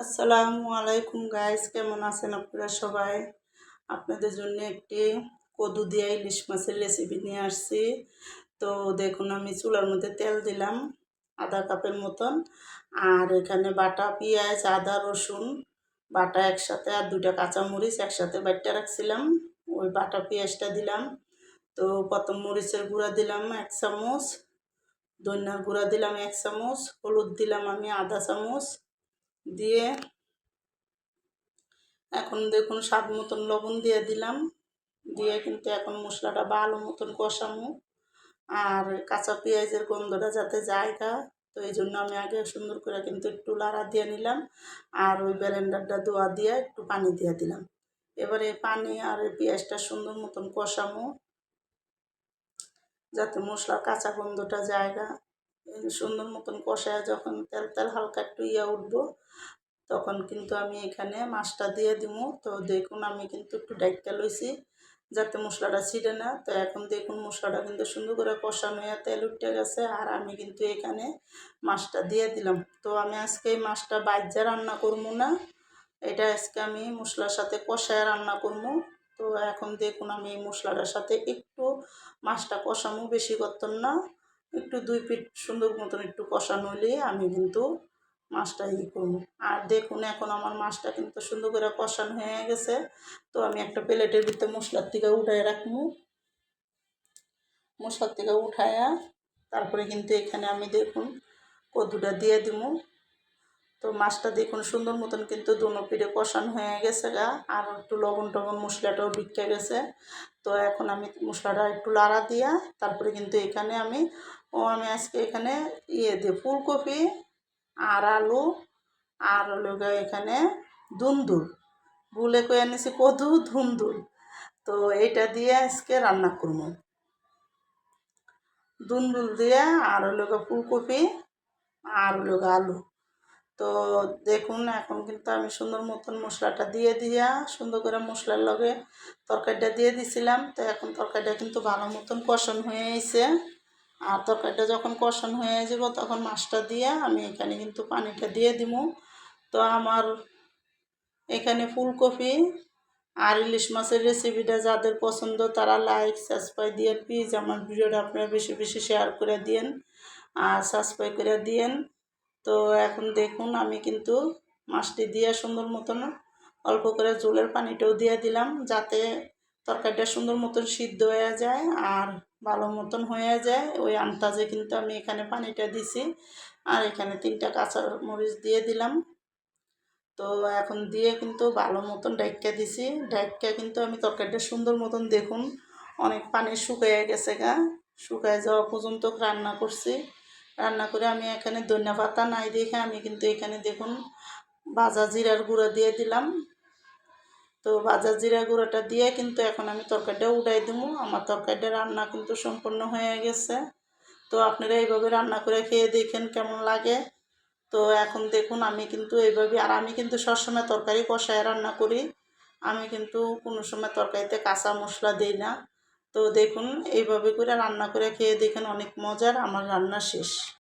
আসসালামু আলাইকুম গাইস কেমন আছেন আপনারা সবাই? আপনাদের জন্য একটি কদু দিয়ে ইলিশ মাছের রেসিপি নিয়ে আসছি। তো দেখুন, আমি চুলার মধ্যে তেল দিলাম, আধা কাপের মতন। আর এখানে বাটা, পেঁয়াজ, আদা, রসুন, বাটা একসাথে আর দুটা কাঁচামরিচ একসাথে বাটটা রাখছিলাম। ওই বাটা, পেঁয়াজটা দিলাম। তো প্রথম মরিচের গুঁড়া দিলাম এক চামচ, ধনিয়ার গুঁড়া দিলাম এক চামচ, হলুদ দিলাম আমি আধা চামচ দিয়ে এখন দেখুন স্বাদ মতন লবণ দিয়ে দিলাম। দিয়ে কিন্তু এখন মশলাটা ভালো মতন কষামো আর কাঁচা পেঁয়াজের গন্ধটা যাতে জায়গা, তো এই জন্য আমি আগে সুন্দর করে কিন্তু একটু লাড়া দিয়ে নিলাম। আর ওই ব্যালেন্ডারটা দোয়া দিয়ে একটু পানি দিয়ে দিলাম। এবারে পানি আর এই পেঁয়াজটা সুন্দর মতন কষামো যাতে মশলার কাঁচা গন্ধটা জায়গা। সুন্দর মতন কষায় যখন তেল তেল হালকা একটু ইয়া উঠবো, তখন কিন্তু আমি এখানে মাছটা দিয়ে দিব তো দেখুন আমি কিন্তু একটু ডাইটটা লইছি, যাতে মশলাটা ছিঁড়ে না। তো এখন দেখুন মশলাটা কিন্তু সুন্দর করে কষানো হয়ে তেল উঠে গেছে, আর আমি কিন্তু এখানে মাছটা দিয়ে দিলাম। তো আমি আজকে এই মাছটা বাইজা রান্না করব না, এটা আজকে আমি মশলার সাথে কষায় রান্না করব তো এখন দেখুন আমি এই মশলাটার সাথে একটু মাছটা কষামো, বেশি করতাম না। একটু দুই পিঠ সুন্দর মতন একটু কষা নইলে আমি কিন্তু মাছটা ই করব। আর দেখুন, এখন আমার মাছটা কিন্তু সুন্দর করে কষানো হয়ে গেছে। তো আমি একটা প্লেটের ভিতরে মশলার থেকে উঠায় রাখব। মশলার থেকে উঠায়া তারপরে কিন্তু এখানে আমি দেখুন কদুটা দিয়ে দিব। তো মাছটা দেখুন সুন্দর মতন কিন্তু দুনো পিঠে কষানো হয়ে গেছে গা। আর একটু লবণ টবণ মশলাটাও বিকে গেছে। তো এখন আমি মশলাটা একটু লাড়া দিয়া তারপরে কিন্তু এখানে আমি, ও আমি আজকে এখানে ইয়ে দিই ফুলকপি আর আলু আর হলো এখানে দুন্দুল ভুলে কয়ে এনেছি কদু, ধুন্দুল। তো এইটা দিয়ে আজকে রান্না করব। দুন্দুল দিয়ে আর হলো ফুলকপি আর হলো আলু। তো দেখুন, এখন কিন্তু আমি সুন্দর মতন মশলাটা দিয়ে দিয়া সুন্দর করে মশলার লগে তরকারিটা দিয়ে দিছিলাম। তো এখন তরকারিটা কিন্তু ভালো মতন কষণ হয়ে গেছে আর তরকারিটা যখন কষণ হয়ে যাব তখন মাছটা দিয়ে আমি এখানে কিন্তু পানিটা দিয়ে দিব তো আমার এখানে ফুলকপি আর ইলিশ মাছের রেসিপিটা যাদের পছন্দ, তারা লাইক সাবস্ক্রাইব দিয়ে প্লিজ আমার ভিডিওটা আপনারা বেশি বেশি শেয়ার করে দিন আর সাবস্ক্রাইব করে দিন তো এখন দেখুন, আমি কিন্তু মাছটি দিয়ে সুন্দর মতন অল্প করে জলের পানিটাও দিয়ে দিলাম, যাতে তরকারিটা সুন্দর মতন সিদ্ধ হয়ে যায় আর ভালো মতন হয়ে যায়। ওই আন্তাজে কিন্তু আমি এখানে পানিটা দিছি আর এখানে তিনটা কাঁচা মরিচ দিয়ে দিলাম। তো এখন দিয়ে কিন্তু ভালো মতন ডাইকা দিছি। ডাইকা কিন্তু আমি তরকারিটা সুন্দর মতন দেখুন, অনেক পানি শুকিয়ে গেছে গা। শুকায় যাওয়া পর্যন্ত রান্না করছি। রান্না করে আমি এখানে ধনিয়া পাতা নাই দেখে আমি কিন্তু এখানে দেখুন ভাজা জিরার গুঁড়া দিয়ে দিলাম। তো ভাজা জিরা গুঁড়োটা দিয়ে কিন্তু এখন আমি তরকারিটা উঠাই দেবো। আমার তরকারিটা রান্না কিন্তু সম্পূর্ণ হয়ে গেছে। তো আপনারা এইভাবে রান্না করে খেয়ে দেখেন কেমন লাগে। তো এখন দেখুন আমি কিন্তু এইভাবে, আর আমি কিন্তু সবসময় তরকারি কষায় রান্না করি। আমি কিন্তু কোনো সময় তরকারিতে কাঁচা মশলা দিই না। তো দেখুন এইভাবে করে রান্না করে খেয়ে দেখেন অনেক মজার আমার রান্না শেষ।